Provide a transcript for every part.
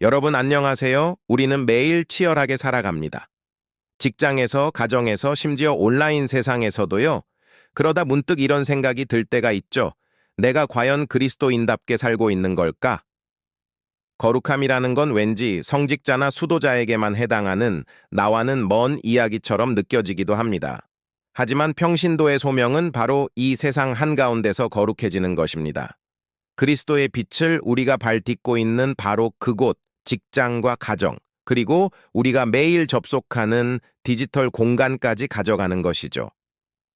여러분 안녕하세요. 우리는 매일 치열하게 살아갑니다. 직장에서, 가정에서, 심지어 온라인 세상에서도요. 그러다 문득 이런 생각이 들 때가 있죠. 내가 과연 그리스도인답게 살고 있는 걸까? 거룩함이라는 건 왠지 성직자나 수도자에게만 해당하는 나와는 먼 이야기처럼 느껴지기도 합니다. 하지만 평신도의 소명은 바로 이 세상 한가운데서 거룩해지는 것입니다. 그리스도의 빛을 우리가 발 딛고 있는 바로 그곳, 직장과 가정, 그리고 우리가 매일 접속하는 디지털 공간까지 가져가는 것이죠.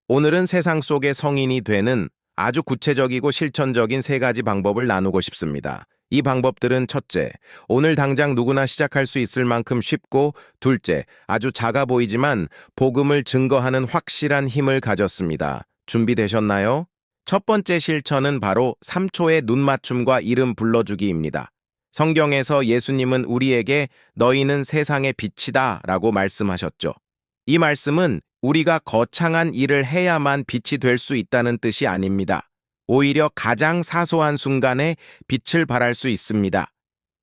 오늘은 세상 속의 성인이 되는 아주 구체적이고 실천적인 세 가지 방법을 나누고 싶습니다. 이 방법들은 첫째, 오늘 당장 누구나 시작할 수 있을 만큼 쉽고 둘째, 아주 작아 보이지만 복음을 증거하는 확실한 힘을 가졌습니다. 준비되셨나요? 첫 번째 실천은 바로 3초의 눈 맞춤과 이름 불러주기입니다. 성경에서 예수님은 우리에게 너희는 세상의 빛이다 라고 말씀하셨죠. 이 말씀은 우리가 거창한 일을 해야만 빛이 될 수 있다는 뜻이 아닙니다. 오히려 가장 사소한 순간에 빛을 발할 수 있습니다.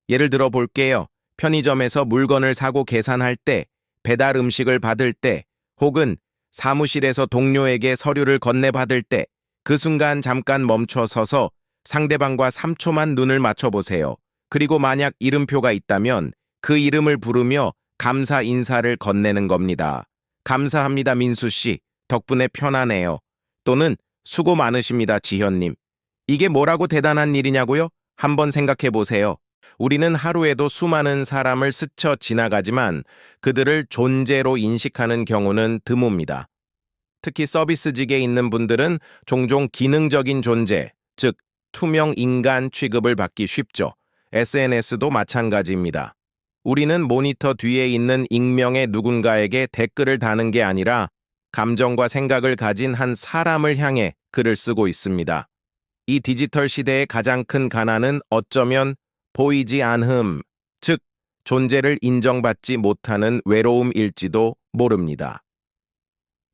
예를 들어 볼게요. 편의점에서 물건을 사고 계산할 때, 배달 음식을 받을 때, 혹은 사무실에서 동료에게 서류를 건네받을 때, 그 순간 잠깐 멈춰 서서 상대방과 3초만 눈을 맞춰보세요. 그리고 만약 이름표가 있다면 그 이름을 부르며 감사 인사를 건네는 겁니다. 감사합니다, 민수 씨. 덕분에 편하네요. 또는 수고 많으십니다, 지현님. 이게 뭐라고 대단한 일이냐고요? 한번 생각해 보세요. 우리는 하루에도 수많은 사람을 스쳐 지나가지만 그들을 존재로 인식하는 경우는 드뭅니다. 특히 서비스직에 있는 분들은 종종 기능적인 존재, 즉 투명 인간 취급을 받기 쉽죠. SNS도 마찬가지입니다. 우리는 모니터 뒤에 있는 익명의 누군가에게 댓글을 다는 게 아니라 감정과 생각을 가진 한 사람을 향해 글을 쓰고 있습니다. 이 디지털 시대의 가장 큰 가난은 어쩌면 보이지 않음, 즉 존재를 인정받지 못하는 외로움일지도 모릅니다.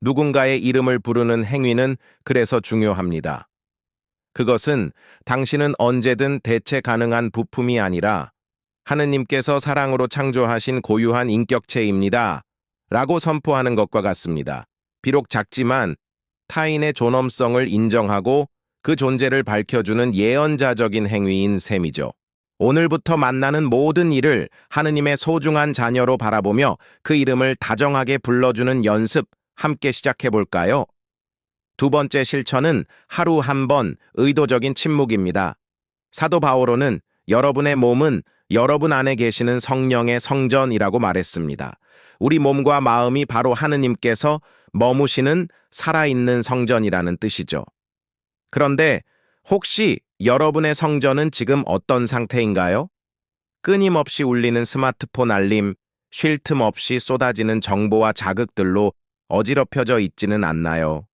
누군가의 이름을 부르는 행위는 그래서 중요합니다. 그것은 당신은 언제든 대체 가능한 부품이 아니라 하느님께서 사랑으로 창조하신 고유한 인격체입니다. 라고 선포하는 것과 같습니다. 비록 작지만 타인의 존엄성을 인정하고 그 존재를 밝혀주는 예언자적인 행위인 셈이죠. 오늘부터 만나는 모든 일을 하느님의 소중한 자녀로 바라보며 그 이름을 다정하게 불러주는 연습 함께 시작해 볼까요? 두 번째 실천은 하루 한 번 의도적인 침묵입니다. 사도 바오로는 여러분의 몸은 여러분 안에 계시는 성령의 성전이라고 말했습니다. 우리 몸과 마음이 바로 하느님께서 머무시는 살아있는 성전이라는 뜻이죠. 그런데 혹시 여러분의 성전은 지금 어떤 상태인가요? 끊임없이 울리는 스마트폰 알림, 쉴 틈 없이 쏟아지는 정보와 자극들로 어지럽혀져 있지는 않나요?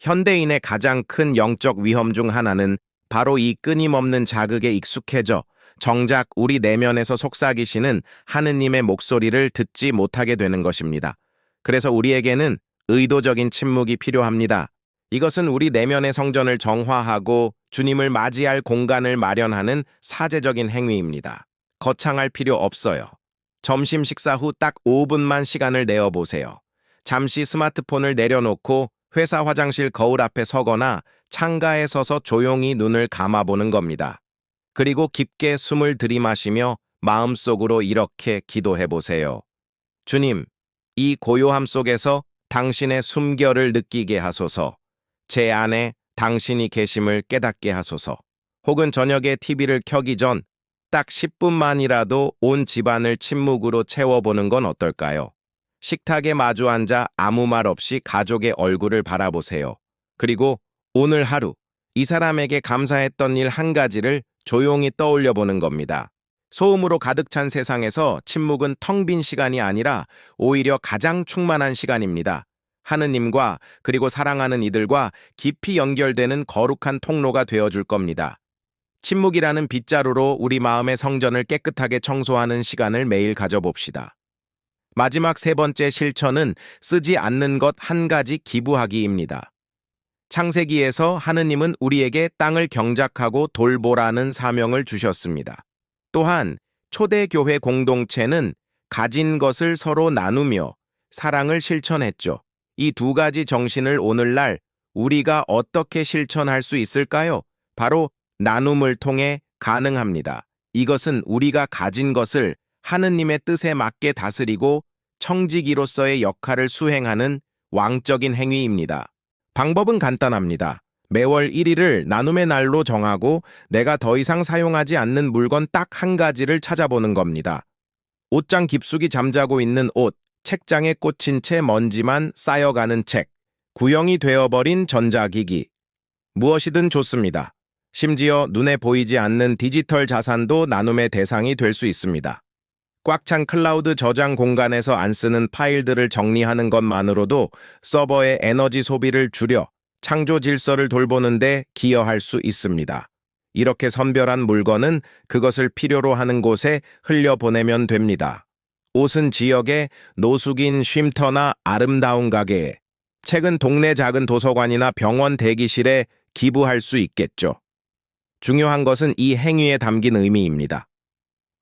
현대인의 가장 큰 영적 위험 중 하나는 바로 이 끊임없는 자극에 익숙해져 정작 우리 내면에서 속삭이시는 하느님의 목소리를 듣지 못하게 되는 것입니다. 그래서 우리에게는 의도적인 침묵이 필요합니다. 이것은 우리 내면의 성전을 정화하고 주님을 맞이할 공간을 마련하는 사제적인 행위입니다. 거창할 필요 없어요. 점심 식사 후 딱 5분만 시간을 내어 보세요. 잠시 스마트폰을 내려놓고 회사 화장실 거울 앞에 서거나 창가에 서서 조용히 눈을 감아보는 겁니다. 그리고 깊게 숨을 들이마시며 마음속으로 이렇게 기도해 보세요. 주님, 이 고요함 속에서 당신의 숨결을 느끼게 하소서. 제 안에 당신이 계심을 깨닫게 하소서. 혹은 저녁에 TV를 켜기 전 딱 10분만이라도 온 집안을 침묵으로 채워보는 건 어떨까요? 식탁에 마주 앉아 아무 말 없이 가족의 얼굴을 바라보세요. 그리고 오늘 하루 이 사람에게 감사했던 일 한 가지를 조용히 떠올려 보는 겁니다. 소음으로 가득 찬 세상에서 침묵은 텅 빈 시간이 아니라 오히려 가장 충만한 시간입니다. 하느님과 그리고 사랑하는 이들과 깊이 연결되는 거룩한 통로가 되어줄 겁니다. 침묵이라는 빗자루로 우리 마음의 성전을 깨끗하게 청소하는 시간을 매일 가져봅시다. 마지막 세 번째 실천은 쓰지 않는 것 한 가지 기부하기입니다. 창세기에서 하느님은 우리에게 땅을 경작하고 돌보라는 사명을 주셨습니다. 또한 초대교회 공동체는 가진 것을 서로 나누며 사랑을 실천했죠. 이 두 가지 정신을 오늘날 우리가 어떻게 실천할 수 있을까요? 바로 나눔을 통해 가능합니다. 이것은 우리가 가진 것을 하느님의 뜻에 맞게 다스리고 청지기로서의 역할을 수행하는 왕적인 행위입니다. 방법은 간단합니다. 매월 1일을 나눔의 날로 정하고 내가 더 이상 사용하지 않는 물건 딱 한 가지를 찾아보는 겁니다. 옷장 깊숙이 잠자고 있는 옷, 책장에 꽂힌 채 먼지만 쌓여가는 책, 구형이 되어버린 전자기기. 무엇이든 좋습니다. 심지어 눈에 보이지 않는 디지털 자산도 나눔의 대상이 될 수 있습니다. 꽉 찬 클라우드 저장 공간에서 안 쓰는 파일들을 정리하는 것만으로도 서버의 에너지 소비를 줄여 창조 질서를 돌보는 데 기여할 수 있습니다. 이렇게 선별한 물건은 그것을 필요로 하는 곳에 흘려보내면 됩니다. 옷은 지역의 노숙인 쉼터나 아름다운 가게에, 책은 동네 작은 도서관이나 병원 대기실에 기부할 수 있겠죠. 중요한 것은 이 행위에 담긴 의미입니다.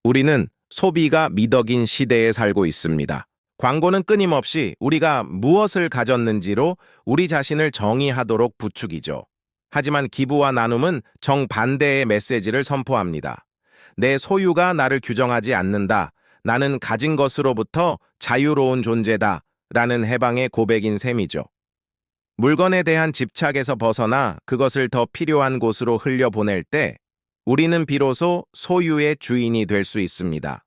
우리는 소비가 미덕인 시대에 살고 있습니다. 광고는 끊임없이 우리가 무엇을 가졌는지로 우리 자신을 정의하도록 부추기죠. 하지만 기부와 나눔은 정반대의 메시지를 선포합니다. 내 소유가 나를 규정하지 않는다. 나는 가진 것으로부터 자유로운 존재다. 라는 해방의 고백인 셈이죠. 물건에 대한 집착에서 벗어나 그것을 더 필요한 곳으로 흘려보낼 때 우리는 비로소 소유의 주인이 될 수 있습니다.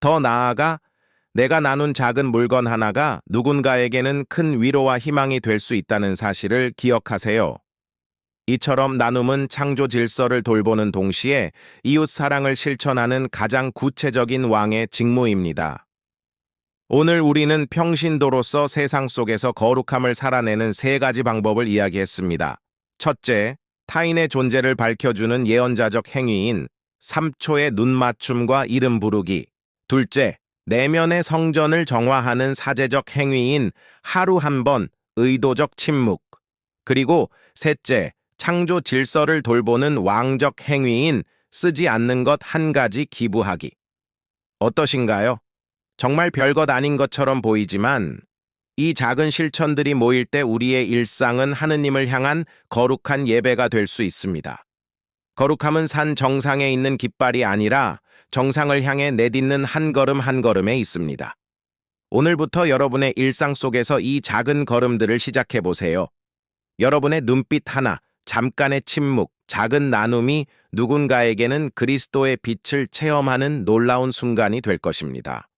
더 나아가 내가 나눈 작은 물건 하나가 누군가에게는 큰 위로와 희망이 될 수 있다는 사실을 기억하세요. 이처럼 나눔은 창조 질서를 돌보는 동시에 이웃 사랑을 실천하는 가장 구체적인 왕의 직무입니다. 오늘 우리는 평신도로서 세상 속에서 거룩함을 살아내는 세 가지 방법을 이야기했습니다. 첫째, 타인의 존재를 밝혀주는 예언자적 행위인 3초의 눈맞춤과 이름 부르기. 둘째, 내면의 성전을 정화하는 사제적 행위인 하루 한 번 의도적 침묵. 그리고 셋째, 창조 질서를 돌보는 왕적 행위인 쓰지 않는 것 한 가지 기부하기. 어떠신가요? 정말 별것 아닌 것처럼 보이지만 이 작은 실천들이 모일 때 우리의 일상은 하느님을 향한 거룩한 예배가 될 수 있습니다. 거룩함은 산 정상에 있는 깃발이 아니라 정상을 향해 내딛는 한 걸음 한 걸음에 있습니다. 오늘부터 여러분의 일상 속에서 이 작은 걸음들을 시작해 보세요. 여러분의 눈빛 하나, 잠깐의 침묵, 작은 나눔이 누군가에게는 그리스도의 빛을 체험하는 놀라운 순간이 될 것입니다.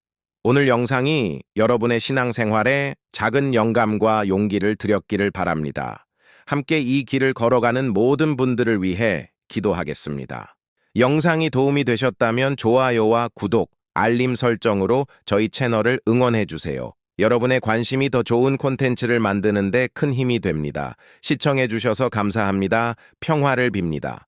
오늘 영상이 여러분의 신앙생활에 작은 영감과 용기를 드렸기를 바랍니다. 함께 이 길을 걸어가는 모든 분들을 위해 기도하겠습니다. 영상이 도움이 되셨다면 좋아요와 구독, 알림 설정으로 저희 채널을 응원해 주세요. 여러분의 관심이 더 좋은 콘텐츠를 만드는 데 큰 힘이 됩니다. 시청해 주셔서 감사합니다. 평화를 빕니다.